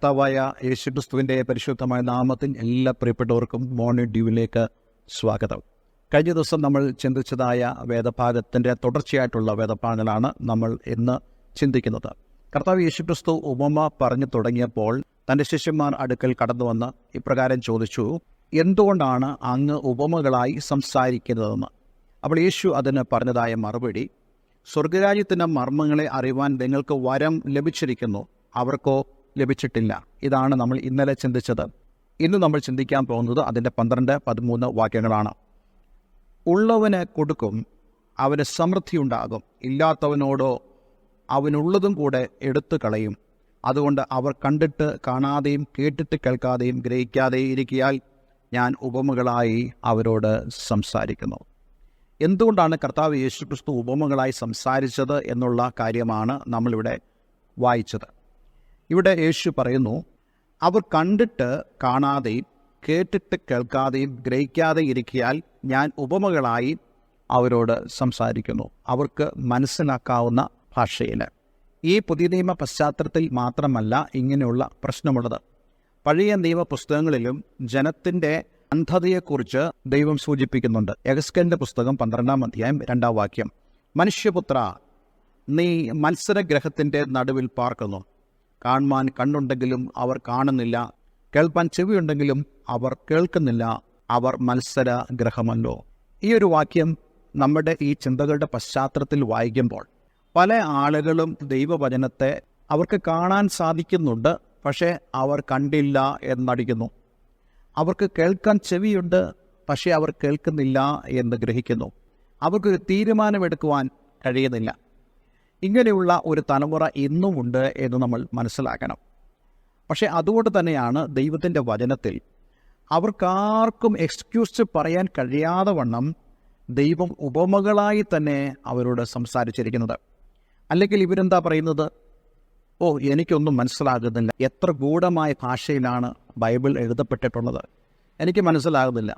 കർത്താവായ യേശുക്രിസ്തുവിന്റെ പരിശുദ്ധമായ നാമത്തിൽ എല്ലാ പ്രിയപ്പെട്ടവർക്കും മോർണിംഗ് ഡ്യൂവിലേക്ക് സ്വാഗതം. കഴിഞ്ഞ ദിവസം നമ്മൾ ചിന്തിച്ചതായ വേദഭാഗത്തിന്റെ തുടർച്ചയായിട്ടുള്ള വേദഭാഗങ്ങളാണ് നമ്മൾ ഇന്ന് ചിന്തിക്കുന്നത്. കർത്താവ് യേശുക്രിസ്തു ഉപമ പറഞ്ഞു തുടങ്ങിയപ്പോൾ തന്റെ ശിഷ്യന്മാർ അടുക്കൽ കടന്നു വന്ന് ഇപ്രകാരം ചോദിച്ചു എന്തുകൊണ്ടാണ് അങ്ങ് ഉപമകളായി സംസാരിക്കുന്നതെന്ന്? അപ്പോൾ യേശു അതിന് പറഞ്ഞതായ മറുപടി സ്വർഗരാജ്യത്തിന്റെ മർമ്മങ്ങളെ അറിയുവാൻ നിങ്ങൾക്ക് വരം ലഭിച്ചിരിക്കുന്നു. അവർക്കോ ലഭിച്ചിട്ടില്ല. ഇതാണ് നമ്മൾ ഇന്നലെ ചിന്തിച്ചത്. ഇന്ന് നമ്മൾ ചിന്തിക്കാൻ പോകുന്നത് അതിന്റെ പന്ത്രണ്ട് പതിമൂന്ന് വാക്യങ്ങളാണ്. ഉള്ളവന് കൊടുക്കും അവന് സമൃദ്ധി ഉണ്ടാകും. ഇല്ലാത്തവനോടോ അവനുള്ളതും കൂടെ എടുത്തു കളയും. അതുകൊണ്ട് അവർ കണ്ടിട്ട് കാണാതെയും കേട്ടിട്ട് കേൾക്കാതെയും ഗ്രഹിക്കാതെയും ഇരിക്കിയാൽ ഞാൻ ഉപമകളായി അവരോട് സംസാരിക്കുന്നു. എന്തുകൊണ്ടാണ് കർത്താവ് യേശുക്രിസ്തു ഉപമകളായി സംസാരിച്ചത് എന്നുള്ള കാര്യമാണ് നമ്മളിവിടെ വായിച്ചത്. ഇവിടെ യേശു പറയുന്നു അവർ കണ്ടിട്ട് കാണാതെയും കേട്ടിട്ട് കേൾക്കാതെയും ഗ്രഹിക്കാതെ ഇരിക്കിയാൽ ഞാൻ ഉപമകളായി അവരോട് സംസാരിക്കുന്നു. അവർക്ക് മനസ്സിലാക്കാവുന്ന ഭാഷയിൽ. ഈ പുതിയ നിയമ പശ്ചാത്തലത്തിൽ മാത്രമല്ല ഇങ്ങനെയുള്ള പ്രശ്നമുള്ളത്. പഴയ നിയമ പുസ്തകങ്ങളിലും ജനത്തിന്റെ അന്ധതയെക്കുറിച്ച് ദൈവം സൂചിപ്പിക്കുന്നുണ്ട്. എഗസ്കലിന്റെ പുസ്തകം പന്ത്രണ്ടാം അധ്യായം രണ്ടാം വാക്യം. മനുഷ്യപുത്ര നീ മത്സരഗ്രഹത്തിന്റെ നടുവിൽ പാർക്കുന്നു. കാണുവാൻ കണ്ണുണ്ടെങ്കിലും അവർ കാണുന്നില്ല. കേൾപ്പാൻ ചെവിയുണ്ടെങ്കിലും അവർ കേൾക്കുന്നില്ല. അവർ മത്സര ഗ്രഹമല്ലോ ഈ ഒരു വാക്യം നമ്മുടെ ഈ ചിന്തകളുടെ പശ്ചാത്തലത്തിൽ വായിക്കുമ്പോൾ പല ആളുകളും ദൈവവചനത്തെ അവർക്ക് കാണാൻ സാധിക്കുന്നുണ്ട് പക്ഷേ അവർ കണ്ടില്ല എന്നടിക്കുന്നു. അവർക്ക് കേൾക്കാൻ ചെവിയുണ്ട് പക്ഷേ അവർ കേൾക്കുന്നില്ല എന്ന് ഗ്രഹിക്കുന്നു. അവർക്കൊരു തീരുമാനമെടുക്കുവാൻ കഴിയുന്നില്ല. ഇങ്ങനെയുള്ള ഒരു തലമുറ ഇന്നുമുണ്ട് എന്ന് നമ്മൾ മനസ്സിലാക്കണം. പക്ഷേ അതുകൊണ്ട് തന്നെയാണ് ദൈവത്തിന്റെ വചനത്തിൽ അവർക്കാർക്കും എക്സ്ക്യൂസ് പറയാൻ കഴിയാതെ വണ്ണം ദൈവം ഉപമകളായി തന്നെ അവരോട് സംസാരിച്ചിരിക്കുന്നത്. അല്ലെങ്കിൽ ഇവരെന്താ പറയുന്നത്? ഓ എനിക്കൊന്നും മനസ്സിലാകുന്നില്ല. എത്ര ഗൂഢമായ ഭാഷയിലാണ് ബൈബിൾ എഴുതപ്പെട്ടിട്ടുള്ളത്. എനിക്ക് മനസ്സിലാകുന്നില്ല.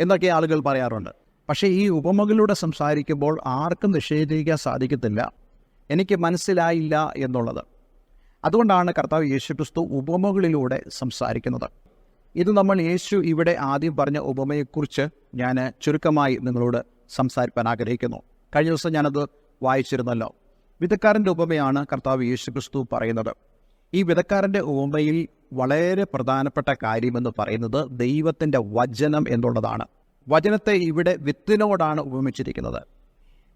എന്നൊക്കെ ആളുകൾ പറയാറുണ്ട്. പക്ഷേ ഈ ഉപമകളിലൂടെ സംസാരിക്കുമ്പോൾ ആർക്കും നിഷേധിക്കാൻ സാധിക്കത്തില്ല. എനിക്ക് മനസ്സിലായില്ല എന്നുള്ളത്. അതുകൊണ്ടാണ് കർത്താവ് യേശു ക്രിസ്തു ഉപമകളിലൂടെ സംസാരിക്കുന്നത്. ഇത് നമ്മൾ യേശു ഇവിടെ ആദ്യം പറഞ്ഞ ഉപമയെക്കുറിച്ച് ഞാൻ ചുരുക്കമായി നിങ്ങളോട് സംസാരിക്കാൻ ആഗ്രഹിക്കുന്നു. കഴിഞ്ഞ ദിവസം ഞാനത് വായിച്ചിരുന്നല്ലോ. വിധക്കാരന്റെ ഉപമയാണ് കർത്താവ് യേശു ക്രിസ്തു പറയുന്നത്. ഈ വിധക്കാരന്റെ ഉപമയിൽ വളരെ പ്രധാനപ്പെട്ട കാര്യമെന്ന് പറയുന്നത് ദൈവത്തിന്റെ വചനം എന്നുള്ളതാണ്. വചനത്തെ ഇവിടെ വിത്തിനോടാണ് ഉപമിച്ചിരിക്കുന്നത്.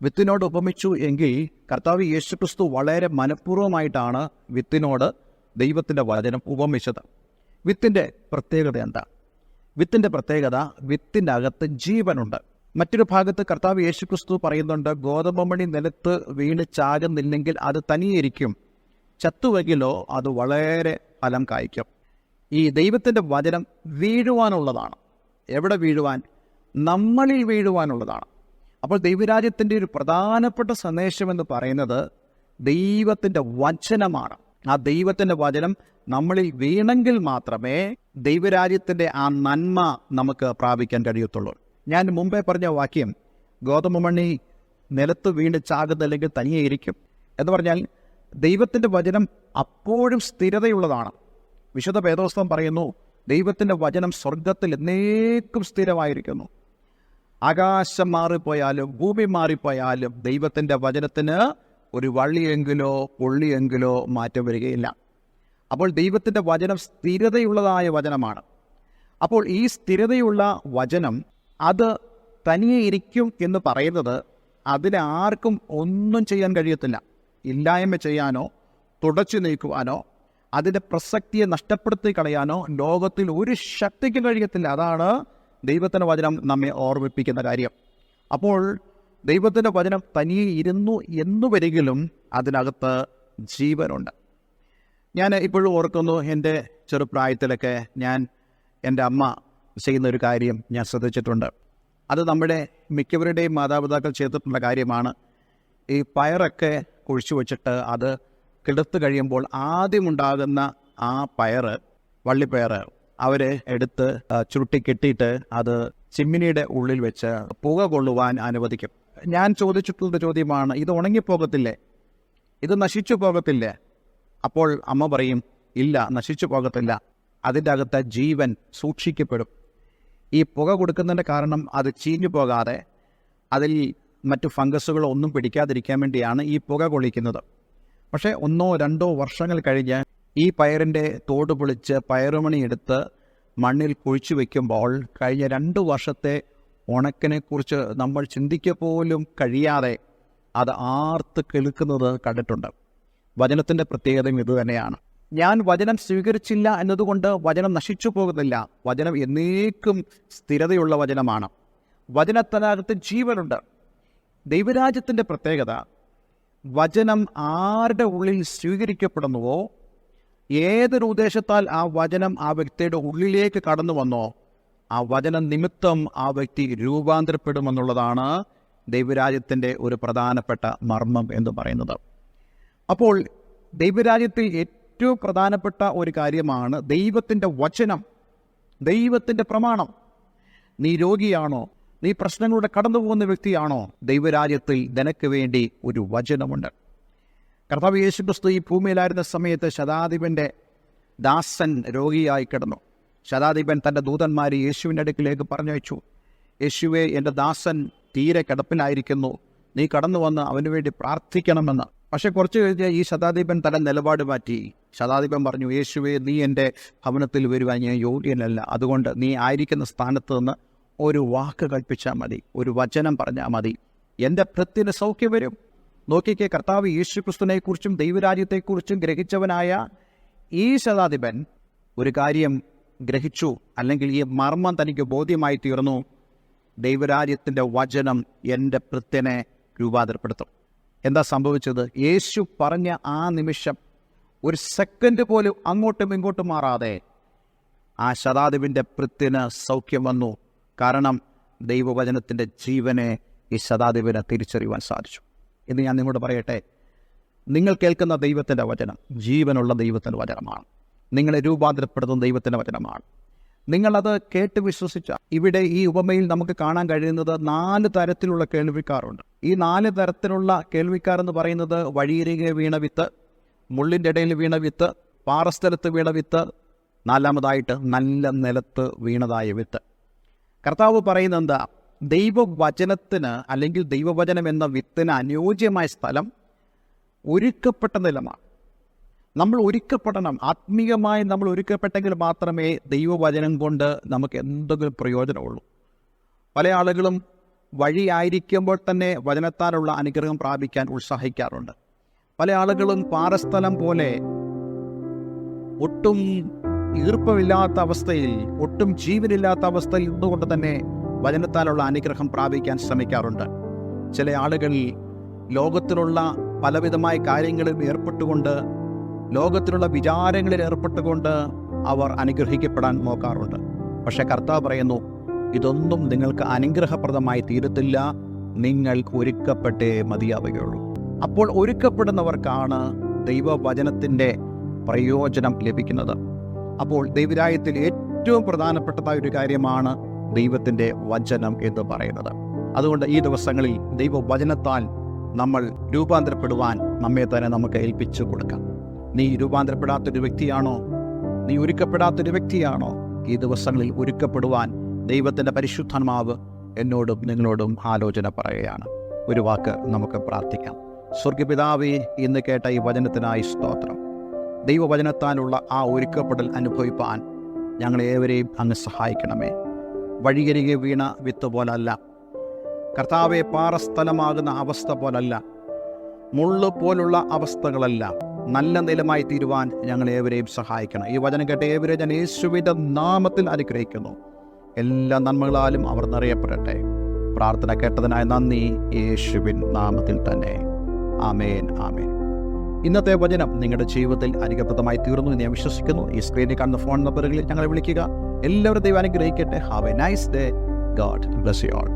വിത്തിനോട് ഉപമിച്ചു എങ്കിൽ കർത്താവ് യേശുക്രിസ്തു വളരെ മനഃപൂർവമായിട്ടാണ് വിത്തിനോട് ദൈവത്തിന്റെ വചനം ഉപമിച്ചത്. വിത്തിന്റെ പ്രത്യേകത എന്താ? വിത്തിന്റെ പ്രത്യേകത വിത്തിന്റെ അകത്ത് ജീവനുണ്ട്. മറ്റൊരു ഭാഗത്ത് കർത്താവ് യേശുക്രിസ്തു പറയുന്നുണ്ട് ഗോതമ്പമണി നിലത്ത് വീണ് ചാകുന്നില്ലെങ്കിൽ അത് തനിയിരിക്കും. ചത്തുവെങ്കിലോ അത് വളരെ ഫലം കായ്ക്കും. ഈ ദൈവത്തിന്റെ വചനം വീഴുവാനുള്ളതാണ്. എവിടെ വീഴുവാൻ? നമ്മളിൽ വീഴുവാനുള്ളതാണ്. അപ്പോൾ ദൈവരാജ്യത്തിന്റെ ഒരു പ്രധാനപ്പെട്ട സന്ദേശം എന്ന് പറയുന്നത് ദൈവത്തിന്റെ വചനമാണ്. ആ ദൈവത്തിന്റെ വചനം നമ്മളിൽ വീണെങ്കിൽ മാത്രമേ ദൈവരാജ്യത്തിന്റെ ആ നന്മ നമുക്ക് പ്രാപിക്കാൻ കഴിയത്തുള്ളൂ. ഞാൻ മുമ്പേ പറഞ്ഞ വാക്യം ഗോതമ്പ് മണി നിലത്ത് വീണ് ചാകുന്നില്ലെങ്കിൽ തനിയെ ഇരിക്കും. എന്ന് പറഞ്ഞാൽ ദൈവത്തിന്റെ വചനം അപ്പോഴും സ്ഥിരതയുള്ളതാണ്. വിശുദ്ധ വേദോസ്തം പറയുന്നു ദൈവത്തിന്റെ വചനം സ്വർഗത്തിൽ എന്നേക്കും സ്ഥിരമായിരിക്കുന്നു. ആകാശം മാറിപ്പോയാലും ഭൂമി മാറിപ്പോയാലും ദൈവത്തിന്റെ വചനത്തിന് ഒരു വള്ളിയെങ്കിലോ പുള്ളിയെങ്കിലോ മാറ്റം വരികയില്ല. അപ്പോൾ ദൈവത്തിന്റെ വചനം സ്ഥിരതയുള്ളതായ വചനമാണ്. അപ്പോൾ ഈ സ്ഥിരതയുള്ള വചനം അത് തനിയെ ഇരിക്കും എന്ന് പറയുന്നത് അതിനെ ആർക്കും ഒന്നും ചെയ്യാൻ കഴിയത്തില്ല. ഇല്ലായ്മ ചെയ്യാനോ തുടച്ചു നീക്കുവാനോ അതിന്റെ പ്രസക്തിയെ നഷ്ടപ്പെടുത്തി കളയാനോ ലോകത്തിൽ ഒരു ശക്തിക്കും കഴിയത്തില്ല. അതാണ് ദൈവത്തിന്റെ വചനം നമ്മെ ഓർമ്മിപ്പിക്കുന്ന കാര്യം. അപ്പോൾ ദൈവത്തിന്റെ വചനം തനിയെ ഇരുന്നു എന്നു വരികിലും അതിനകത്ത് ജീവനുണ്ട്. ഞാൻ ഇപ്പോഴും ഓർക്കുന്നു എന്റെ ചെറുപ്രായത്തിലൊക്കെ ഞാൻ എന്റെ അമ്മ ചെയ്യുന്ന ഒരു കാര്യം ഞാൻ ശ്രദ്ധിച്ചിട്ടുണ്ട്. അത് നമ്മുടെ മിക്കവരുടെയും മാതാപിതാക്കൾ ചെയ്തിട്ടുള്ള കാര്യമാണ്. ഈ പയറൊക്കെ കുഴിച്ചു വച്ചിട്ട് അത് കിടത്തു കഴിയുമ്പോൾ ആദ്യമുണ്ടാകുന്ന ആ പയറ് വള്ളിപ്പയറ് അവർ എടുത്ത് ചുരുട്ടി കെട്ടിയിട്ട് അത് ചിമ്മിനിയുടെ ഉള്ളിൽ വെച്ച് പുക കൊള്ളുവാൻ അനുവദിക്കും. ഞാൻ ചോദിച്ചിട്ടുള്ള ചോദ്യമാണ് ഇത് ഉണങ്ങിപ്പോകത്തില്ലേ? ഇത് നശിച്ചു പോകത്തില്ലേ? അപ്പോൾ അമ്മ പറയും ഇല്ല നശിച്ചു പോകത്തില്ല. അതിന്റെ അകത്തെ ജീവൻ സൂക്ഷിക്കപ്പെടും. ഈ പുക കൊടുക്കുന്നതിന്റെ കാരണം അത് ചീഞ്ഞു പോകാതെ അതിൽ മറ്റു ഫംഗസുകളോ ഒന്നും പിടിക്കാതിരിക്കാൻ വേണ്ടിയാണ് ഈ പുക കൊള്ളിക്കുന്നത്. പക്ഷേ ഒന്നോ രണ്ടോ വർഷങ്ങൾ കഴിഞ്ഞ് ഈ പയറിന്റെ തോട് പൊളിച്ച് പയറുമണി എടുത്ത് മണ്ണിൽ കുഴിച്ചു വയ്ക്കുമ്പോൾ കഴിഞ്ഞ രണ്ട് വർഷത്തെ ഉണക്കിനെക്കുറിച്ച് നമ്മൾ ചിന്തിക്കുക പോലും കഴിയാതെ അത് ആർത്ത് കിളുക്കുന്നത് കണ്ടിട്ടുണ്ട്. വചനത്തിന്റെ പ്രത്യേകതയും ഇതുതന്നെയാണ് ഞാൻ വചനം സ്വീകരിച്ചില്ല എന്നതുകൊണ്ട് വചനം നശിച്ചു പോകുന്നില്ല. വചനം എന്നേക്കും സ്ഥിരതയുള്ള വചനമാണ്. വചനത്തിനകത്ത് ജീവനുണ്ട്. ദൈവരാജ്യത്തിന്റെ പ്രത്യേകത വചനം ആരുടെ ഉള്ളിൽ സ്വീകരിക്കപ്പെടുന്നുവോ ഏതൊരു ഉദ്ദേശത്താൽ ആ വചനം ആ വ്യക്തിയുടെ ഉള്ളിലേക്ക് കടന്നു വന്നോ ആ വചനം നിമിത്തം ആ വ്യക്തി രൂപാന്തരപ്പെടുമെന്നുള്ളതാണ് ദൈവരാജ്യത്തിന്റെ ഒരു പ്രധാനപ്പെട്ട മർമ്മം എന്ന് പറയുന്നത്. അപ്പോൾ ദൈവരാജ്യത്തിൽ ഏറ്റവും പ്രധാനപ്പെട്ട ഒരു കാര്യമാണ് ദൈവത്തിന്റെ വചനം ദൈവത്തിന്റെ പ്രമാണം. നീ രോഗിയാണോ? നീ പ്രശ്നങ്ങളുടെ കടന്നു പോകുന്ന വ്യക്തിയാണോ? ദൈവരാജ്യത്തിൽ നിനക്ക് വേണ്ടി ഒരു വചനമുണ്ട്. കർത്താവ് യേശുക്രിസ്തു ഈ ഭൂമിയിലായിരുന്ന സമയത്ത് ശതാധിപന്റെ ദാസൻ രോഗിയായി കിടന്നു. ശതാധിപൻ തന്റെ ദൂതന്മാരെ യേശുവിന്റെ അടുക്കിലേക്ക് പറഞ്ഞയച്ചു. യേശുവെ എന്റെ ദാസൻ തീരെ കിടപ്പിലായിരിക്കുന്നു. നീ കടന്നു വന്ന് അവന് വേണ്ടി പ്രാർത്ഥിക്കണമെന്ന്. പക്ഷെ കുറച്ച് കഴിഞ്ഞ് ഈ ശതാധിപൻ തന്റെ നിലപാട് മാറ്റി. ശതാധിപൻ പറഞ്ഞു യേശുവെ നീ എന്റെ ഭവനത്തിൽ വരുവാൻ ഞാൻ യോഗ്യനല്ല. അതുകൊണ്ട് നീ ആയിരിക്കുന്ന സ്ഥാനത്ത് നിന്ന് ഒരു വാക്ക് കൽപ്പിച്ചാൽ മതി. ഒരു വചനം പറഞ്ഞാൽ മതി. എന്റെ ഭൃത്തിന് സൗഖ്യം വരും. നോക്കിക്കേ കർത്താവ് യേശു ക്രിസ്തുവിനെക്കുറിച്ചും ദൈവരാജ്യത്തെക്കുറിച്ചും ഗ്രഹിച്ചവനായ ഈ ശതാധിപൻ ഒരു കാര്യം ഗ്രഹിച്ചു അല്ലെങ്കിൽ ഈ മർമ്മം തനിക്ക് ബോധ്യമായി തീർന്നു. ദൈവരാജ്യത്തിന്റെ വചനം എന്റെ പ്രത്യനെ രൂപാന്തരപ്പെടുത്തും. എന്താ സംഭവിച്ചത്? യേശു പറഞ്ഞ ആ നിമിഷം ഒരു സെക്കൻഡ് പോലും അങ്ങോട്ടും ഇങ്ങോട്ടും മാറാതെ ആ ശതാധിപന്റെ പ്രത്യന് സൗഖ്യം വന്നു. കാരണം ദൈവവചനത്തിന്റെ ജീവനെ ഈ ശതാധിപനെ തിരിച്ചറിയുവാൻ സാധിച്ചു. എന്ന് ഞാൻ നിങ്ങളോട് പറയട്ടെ. നിങ്ങൾ കേൾക്കുന്ന ദൈവത്തിന്റെ വചനം ജീവനുള്ള ദൈവത്തിന്റെ വചനമാണ്. നിങ്ങളെ രൂപാന്തരപ്പെടുത്തുന്ന ദൈവത്തിന്റെ വചനമാണ്. നിങ്ങളത് കേട്ട് വിശ്വസിച്ച ഇവിടെ ഈ ഉപമയിൽ നമുക്ക് കാണാൻ കഴിയുന്നത് നാല് തരത്തിലുള്ള കേൾവിക്കാറുണ്ട് ഈ നാല് തരത്തിലുള്ള കേൾവിക്കാർ എന്ന് പറയുന്നത് വഴിയരികെ വീണ വിത്ത് മുള്ളിന്റെ ഇടയിൽ വീണ വിത്ത് പാറസ്ഥലത്ത് വീണ വിത്ത് നാലാമതായിട്ട് നല്ല നിലത്ത് വീണതായ വിത്ത്. കർത്താവ് പറയുന്നത് എന്താ? ദൈവവചനത്തിന് അല്ലെങ്കിൽ ദൈവവചനം എന്ന വിത്തിന് അനുയോജ്യമായ സ്ഥലം ഒരുക്കപ്പെട്ട നിലമാണ്. നമ്മൾ ഒരുക്കപ്പെടണം. ആത്മീയമായി നമ്മൾ ഒരുക്കപ്പെട്ടെങ്കിൽ മാത്രമേ ദൈവവചനം കൊണ്ട് നമുക്ക് എന്തെങ്കിലും പ്രയോജനമുള്ളൂ. പല ആളുകളും വഴിയായിരിക്കുമ്പോൾ തന്നെ വചനത്താലുള്ള അനുഗ്രഹം പ്രാപിക്കാൻ ഉത്സാഹിക്കാറുണ്ട്. പല ആളുകളും പാറസ്ഥലം പോലെ ഒട്ടും ഈർപ്പമില്ലാത്ത അവസ്ഥയിൽ ഒട്ടും ജീവനില്ലാത്ത അവസ്ഥയിൽ നിന്നുകൊണ്ട് തന്നെ വചനത്താലുള്ള അനുഗ്രഹം പ്രാപിക്കാൻ ശ്രമിക്കാറുണ്ട്. ചില ആളുകൾ ലോകത്തിലുള്ള പലവിധമായ കാര്യങ്ങളിൽ ഏർപ്പെട്ടുകൊണ്ട് ലോകത്തിലുള്ള വിചാരങ്ങളിൽ ഏർപ്പെട്ടുകൊണ്ട് അവർ അനുഗ്രഹിക്കപ്പെടാൻ നോക്കാറുണ്ട്. പക്ഷേ കർത്താവ് പറയുന്നു ഇതൊന്നും നിങ്ങൾക്ക് അനുഗ്രഹപ്രദമായി തീരത്തില്ല. നിങ്ങൾ ഒരുക്കപ്പെട്ടേ മതിയാവുകയുള്ളൂ. അപ്പോൾ ഒരുക്കപ്പെടുന്നവർക്കാണ് ദൈവവചനത്തിന്റെ പ്രയോജനം ലഭിക്കുന്നത്. അപ്പോൾ ദൈവരായത്തിൽ ഏറ്റവും പ്രധാനപ്പെട്ടതായ ഒരു കാര്യമാണ് ദൈവത്തിന്റെ വചനം എന്ന് പറയുന്നത്. അതുകൊണ്ട് ഈ ദിവസങ്ങളിൽ ദൈവവചനത്താൽ നമ്മൾ രൂപാന്തരപ്പെടുവാൻ നമ്മെ തന്നെ നമുക്ക് ഏൽപ്പിച്ചു കൊടുക്കാം. നീ രൂപാന്തരപ്പെടാത്തൊരു വ്യക്തിയാണോ? നീ ഒരുക്കപ്പെടാത്തൊരു വ്യക്തിയാണോ? ഈ ദിവസങ്ങളിൽ ഒരുക്കപ്പെടുവാൻ ദൈവത്തിന്റെ പരിശുദ്ധാത്മാവ് എന്നോടും നിങ്ങളോടും ആലോചന പറയുകയാണ്. ഒരു വാക്ക് നമുക്ക് പ്രാർത്ഥിക്കാം. സ്വർഗപിതാവേ ഇന്ന് കേട്ട ഈ വചനത്തിനായി സ്തോത്രം. ദൈവവചനത്താലുള്ള ആ ഒരുക്കപ്പെടൽ അനുഭവിപ്പാൻ ഞങ്ങളേവരെയും അങ്ങ് സഹായിക്കണമേ. വഴിയരികെ വീണ വിത്ത് പോലല്ല. കർത്താവെ പാറസ്ഥലമാകുന്ന അവസ്ഥ പോലല്ല. മുള്ളു പോലുള്ള അവസ്ഥകളല്ല. നല്ല നിലമായി തീരുവാൻ ഞങ്ങൾ ഏവരെയും സഹായിക്കണം. ഈ വചനം കേട്ട ഏവരെ ഞാൻ യേശുവിന്റെ നാമത്തിൽ അനുഗ്രഹിക്കുന്നു. എല്ലാ നന്മകളാലും അവർ നിറയപ്പെടട്ടെ. പ്രാർത്ഥന കേട്ടതിനായി നന്ദി. യേശുവിൻ നാമത്തിൽ തന്നെ. ആമേൻ ആമേൻ. ഇന്നത്തെ വചനം നിങ്ങളുടെ ജീവിതത്തിൽ അനുഗ്രഹപ്രദമായി തീർന്നു എന്ന് ഞാൻ വിശ്വസിക്കുന്നു. ഈ സ്ക്രീനിൽ കാണുന്ന ഫോൺ നമ്പറുകളിൽ ഞങ്ങളെ വിളിക്കുക. എല്ലാവരും ദൈവം അനുഗ്രഹിക്കട്ടെ. Have a nice day god bless you all